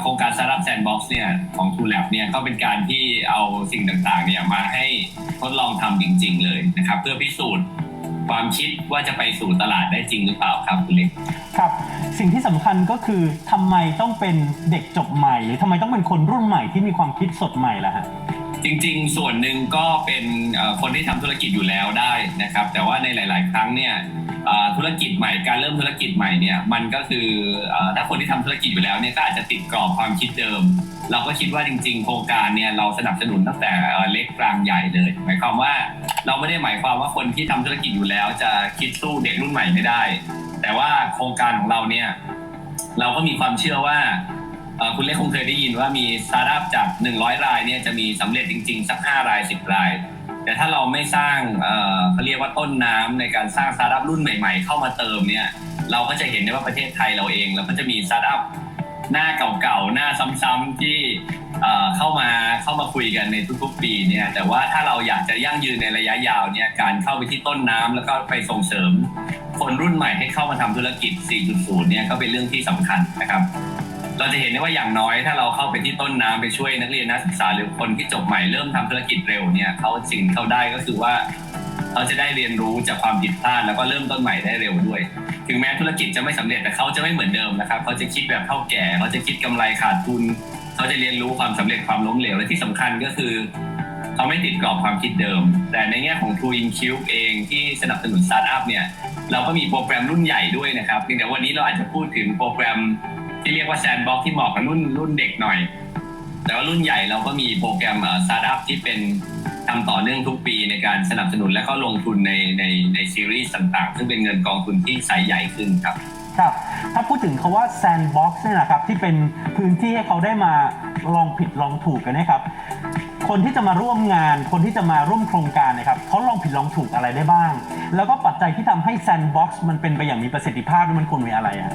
โครงการ Startup Sandbox เนี่ยของ True Lab เนี่ยก็เป็นการที่เอาสิ่งต่างๆเนี่ยมาให้ทดลองทำจริง ๆ เลยนะครับ เพื่อพิสูจน์ความคิดว่าจะไปสู่ตลาดได้จริงหรือเปล่าครับคุณเล็กครับ สิ่งที่สำคัญก็คือทำไมต้องเป็นเด็กจบใหม่ หรือทำไมต้องเป็นคนรุ่นใหม่ที่มีความคิดสดใหม่ล่ะฮะ จริงๆ ส่วนหนึ่งก็เป็นคนที่ทำธุรกิจอยู่แล้วได้นะครับ แต่ว่าในหลาย ๆ ครั้งเนี่ยธุรกิจใหม่การเริ่มธุรกิจใหม่เนี่ยมันก็คือถ้าคนที่ทำธุรกิจอยู่แล้วเนี่ยก็อาจจะติดกรอบความคิดเดิม เราก็คิดว่าจริง ๆ โครงการเนี่ยเราสนับสนุนตั้งแต่เล็กกลางใหญ่เลย หมายความว่าเราไม่ได้หมายความว่าคนที่ทำธุรกิจอยู่แล้ว จะคิดสู้เด็กรุ่นใหม่ไม่ได้ แต่ว่าโครงการของเราเนี่ยเราก็มีความเชื่อว่า คุณเล็กคงเคยได้ยินว่ามีสตาร์ทอัพจาก 100 รายเนี่ยจะมีสำเร็จจริง ๆ สัก 5 ราย 10 ราย แต่ถ้าเราไม่สร้างเขาเรียกว่าต้นน้ำในการสร้างสตาร์ทอัพรุ่นใหม่ ๆ เข้ามาเติมเนี่ยเราก็จะเห็นได้ว่าประเทศไทยเราเองเราก็จะมีสตาร์ทอัพหน้าเก่าๆ หน้าซ้ำๆที่เอ่อเข้ามาเข้ามาคุยกันในทุกๆปีเนี่ยแต่ว่าถ้าเราอยากจะยั่งยืนในระยะยาวเนี่ยการเข้าไปที่ต้นน้ำแล้วก็ไปส่งเสริม คนรุ่นใหม่ให้เข้ามาทำธุรกิจ 4.0 เนี่ยก็เป็นเรื่องที่สำคัญนะครับ เราจะเห็นได้ว่าอย่างน้อยถ้าเราเข้าไปที่ต้นน้ำไปช่วยนักเรียนนักศึกษาหรือคนที่จบใหม่เริ่มทำธุรกิจเร็วเนี่ยเขาสิ่งที่เขาได้ก็คือว่า เขาจะได้เรียนรู้จากความผิดพลาดแล้วก็เริ่มต้นใหม่ได้เร็วด้วย ถึงแม้ธุรกิจจะไม่สำเร็จแต่เขาจะไม่เหมือนเดิมนะครับเขาจะคิดแบบเท่าแก่เขาจะคิดกำไรขาดทุนเขาจะเรียนรู้ความสำเร็จความล้มเหลวและที่สำคัญก็คือ เขาไม่ติดกรอบความคิดเดิม แต่ในแง่ของ True in Cube เองที่สนับสนุนสตาร์ทอัพเนี่ย เราก็มีโปรแกรมรุ่นใหญ่ด้วยนะครับเพียงแต่วันนี้เราอาจจะพูดถึงโปรแกรม ที่เรียกว่า Sandbox ที่เหมาะกับรุ่นรุ่นเด็กหน่อย แต่ว่ารุ่นใหญ่เราก็มีโปรแกรมสตาร์ทอัพที่เป็นทำต่อเนื่องทุกปีในการสนับสนุนและก็ลงทุนในในในซีรีส์ต่างๆ ซึ่งเป็นเงินกองทุนที่ไซส์ใหญ่ขึ้นครับครับถ้าพูดถึงคาว่า sandbox เนี่ยนะครับที่เป็นพื้นที่ให้เขาได้มาลองผิดลองถูกกันนะครับ คนที่จะมาร่วมงาน คนที่จะมาร่วมโครงการนะครับเขาลองผิดลองถูกอะไรได้บ้าง แล้วก็ปัจจัยที่ทำให้ sandbox มันเป็นไปอย่างมีประสิทธิภาพมันควรมีอะไรอะ